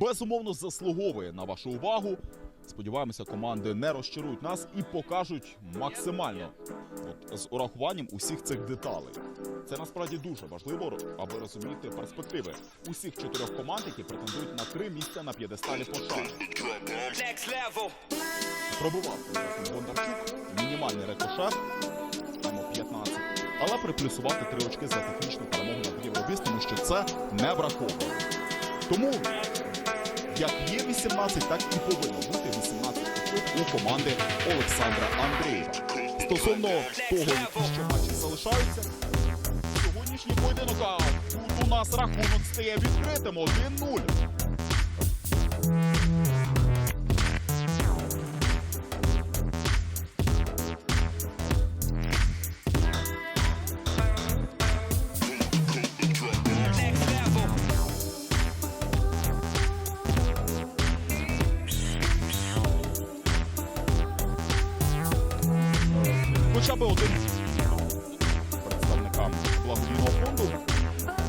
безумовно заслуговує на вашу увагу. Сподіваємося, команди не розчарують нас і покажуть максимально от, з урахуванням усіх цих деталей. Це насправді дуже важливо, аби розуміти перспективи усіх чотирьох команд, які претендують на три місця на п'єдесталі пошани. Пробував Бондарчук, мінімальний рикошет, маємо 15, але приплюсувати три очки за технічну перемогу над Євробіс, тому що це не враховано. Тому як є 18, так і повинно бути 18 у команди Олександра Андрія. Стосовно того, які ще матчі залишаються, сьогоднішній поєдинок у нас рахунок стає відкритим 1-0. Хоча б один представникам благодійного фонду,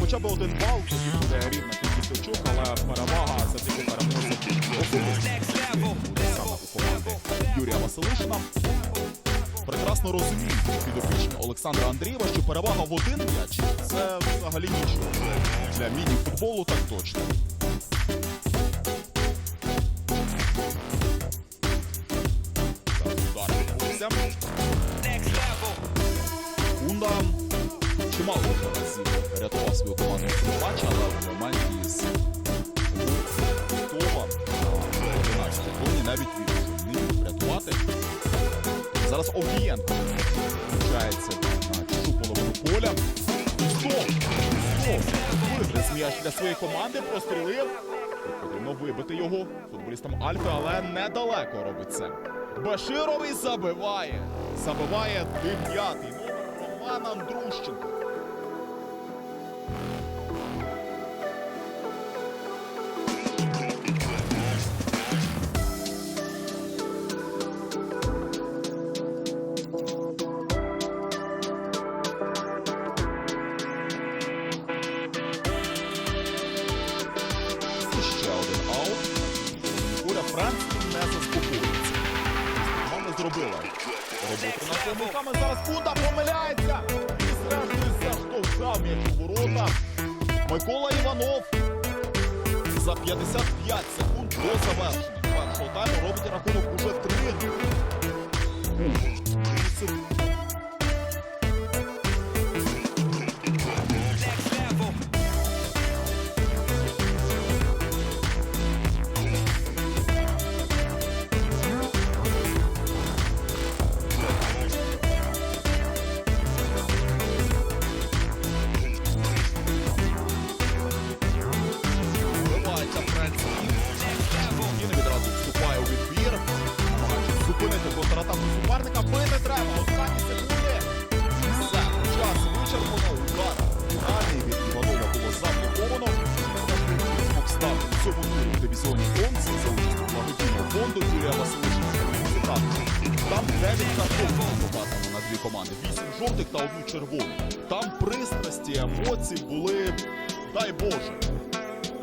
хоча б один бал, тоді буде рівна кількість очок, але перевага завдяки особисто саме Юрія Василишина. Прекрасно розуміють підопічні Олександра Андрієва, що перевага в один м'яч це взагалі нічого. Для міні-футболу так точно. Чимало вже разів рятував свою команду матчі, але в моменті з Това на 11 хвилині навіть він не міг врятувати. Зараз Овдієнко включається на чужу половину поля. Стоп! Стоп! Вигриз м'яч для своєї команди, прострілив. Потрібно вибити його футболістам Альфи, але недалеко робить це. Башировий забиває. Забиває дев'ятий номер Роман Андрущенко. Франції не заспокоїться. Команда зробила роботу. Зараз Кунда помиляється. І зрештою заштовхав м'яч у ворота. Микола Іванов за 55 секунд до завершення першого тайму робить рахунок уже 3. 9 карток показано на дві команди. 8 жовтих та одну червону. Там пристрасті, емоції були, дай Боже.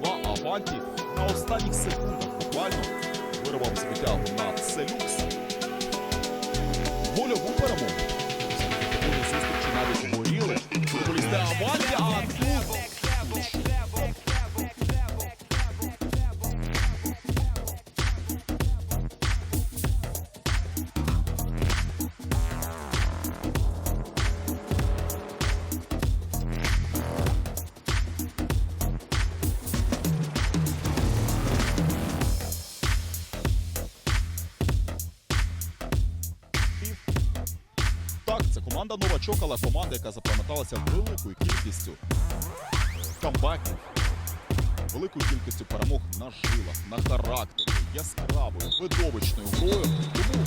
Два аванті на останніх секундах буквально вирвав з витягу на Целюкс. Гольову команда новачок, але команда, яка запам'яталася великою кількістю камбеків. великою кількістю перемог на жилах, на характері, яскравою, видовищною грою. Тому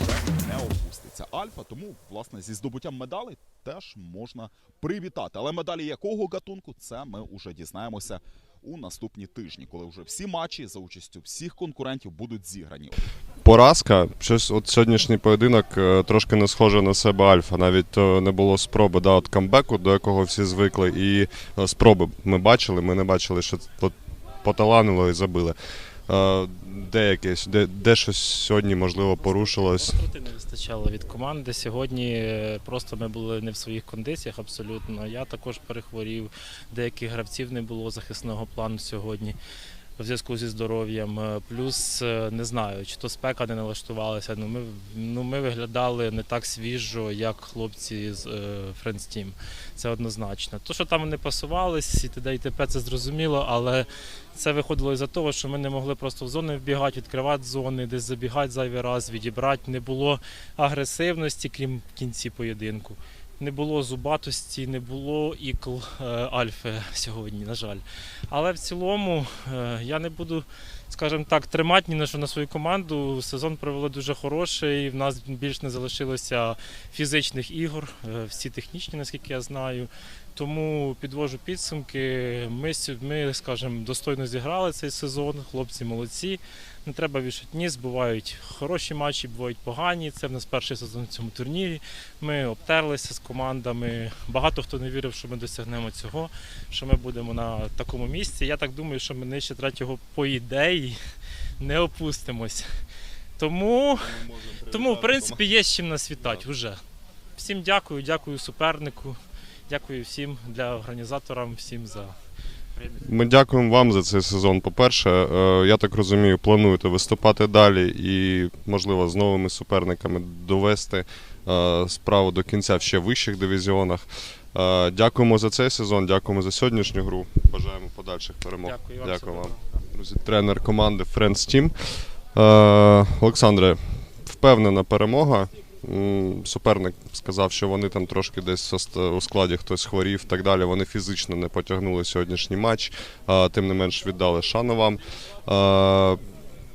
вже не опуститься Альфа. Тому, власне, зі здобуттям медалей теж можна привітати. Але медалі якого гатунку, це ми вже дізнаємося у наступні тижні, коли вже всі матчі за участю всіх конкурентів будуть зіграні. Поразка. Щось от сьогоднішній поєдинок е, трошки не схоже на себе Альфа. Навіть е, не було спроби да, от камбеку, до якого всі звикли. І е, спроби ми бачили. Ми не бачили, що от поталанило і забили. Де якесь, де, де щось сьогодні можливо порушилось. Гостроти не вистачало від команди. Сьогодні просто ми були не в своїх кондиціях абсолютно. Я також перехворів. Деяких гравців не було захисного плану сьогодні в зв'язку зі здоров'ям. Е, Плюс е, не знаю, чи то спека не налаштувалася. Ну ми, ну, ми виглядали не так свіжо, як хлопці з Team. Це однозначно. То, що там вони пасувались і т.д. і т.п. це зрозуміло, але це виходило із-за того, що ми не могли просто в зони вбігати, відкривати зони, десь забігати зайвий раз, відібрати. Не було агресивності, крім кінці поєдинку. Не було зубатості, не було ікл е, альфи сьогодні, на жаль. Але в цілому е, я не буду, скажімо так, тримати ні на що на свою команду. Сезон провели дуже хороший. В нас більш не залишилося фізичних ігор, е, всі технічні, наскільки я знаю. Тому підвожу підсумки. Ми, ми скажімо, достойно зіграли цей сезон. Хлопці молодці. Не треба вішати ніс. Бувають хороші матчі, бувають погані. Це в нас перший сезон в цьому турнірі. Ми обтерлися з командами. Багато хто не вірив, що ми досягнемо цього, що ми будемо на такому місці. Я так думаю, що ми нижче третього по ідеї не опустимось. Тому, тому в принципі, є з чим нас вітати вже. Всім дякую, дякую супернику. Дякую всім для організаторам, всім за премію. Ми дякуємо вам за цей сезон. По-перше, е, я так розумію, плануєте виступати далі і, можливо, з новими суперниками довести е, справу до кінця в ще вищих дивізіонах. Е, Дякуємо за цей сезон, дякуємо за сьогоднішню гру. Бажаємо подальших перемог. Дякую вам. Дякую вам. Друзі, тренер команди Friends Team. Олександре, впевнена перемога. Суперник сказав, що вони там трошки десь у складі хтось хворів так далі. Вони фізично не потягнули сьогоднішній матч, тим не менш віддали шану вам.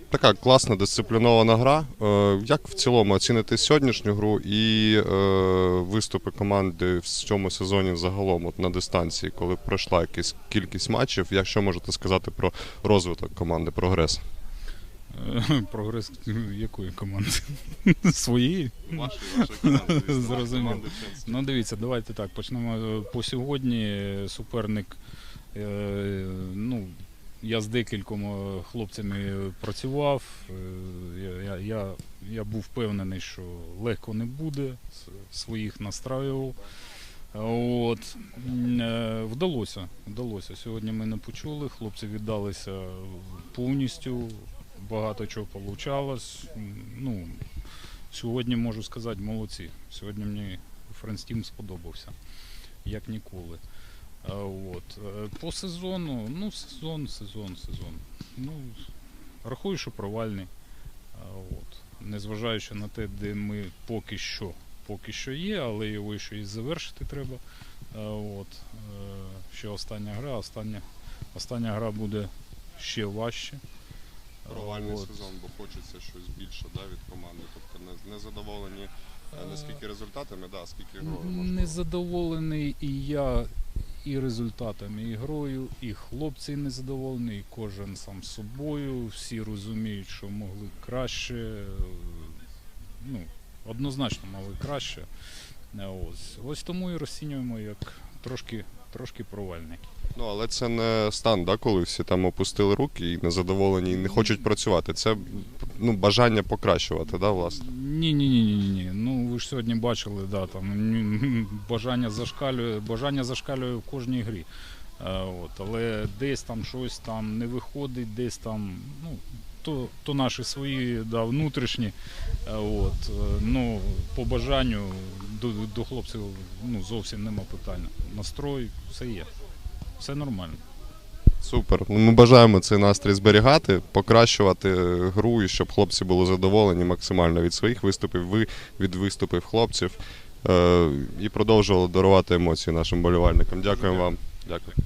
Така класна дисциплінована гра. Е, Як в цілому оцінити сьогоднішню гру і е, виступи команди в цьому сезоні загалом от на дистанції, коли пройшла якась кількість матчів? Якщо можете сказати про розвиток команди, прогрес? Е, Прогрес якої команди? Своєї? Вашої, вашої команди. Зрозуміло. Ну, дивіться, давайте так. Почнемо е, по сьогодні. Суперник. е, Ну, я з декількома хлопцями працював. е, Я, я, я, я був впевнений, що легко не буде. Своїх настраював. От е, вдалося. Вдалося. Сьогодні ми не почули. Хлопці віддалися повністю. Багато чого вийшло. Ну, сьогодні можу сказати, молодці. Сьогодні мені Френстім сподобався, як ніколи. От. е, По сезону, ну, сезон, сезон, сезон. Ну, рахую, що провальний. От. Незважаючи на те, де ми поки що, поки що є, але його ще і завершити треба. От. е, Ще остання гра, остання, остання гра буде ще важче. Провальний от. сезон, бо хочеться щось більше да, від команди. Тобто не, не задоволені е, не скільки результатами, да, скільки грою. можливо. Незадоволений і я і результатами, і грою, і хлопці незадоволені, і кожен сам собою. Всі розуміють, що могли краще. е, Ну, однозначно могли краще. Е, Ось, ось тому і розцінюємо як трошки, трошки провальний. Ну, але це не стан, да, коли всі там опустили руки і незадоволені, і не хочуть працювати. Це ну, бажання покращувати, да, власне. Ні, ні, ні, ні, ні. Ну ви ж сьогодні бачили, да, там ні, бажання зашкалює, бажання зашкалює в кожній грі. Е, от, але десь там щось там не виходить, десь там, ну, то, то наші свої да, внутрішні. Е, От, е, ну, по бажанню до, до хлопців ну, зовсім нема питань. Настрой, все є. Все нормально. Супер. Ну, ми бажаємо цей настрій зберігати, покращувати гру, і щоб хлопці були задоволені максимально від своїх виступів, ви від виступів хлопців. Е, і продовжували дарувати емоції нашим болівальникам. Дякуємо вам. Дякую.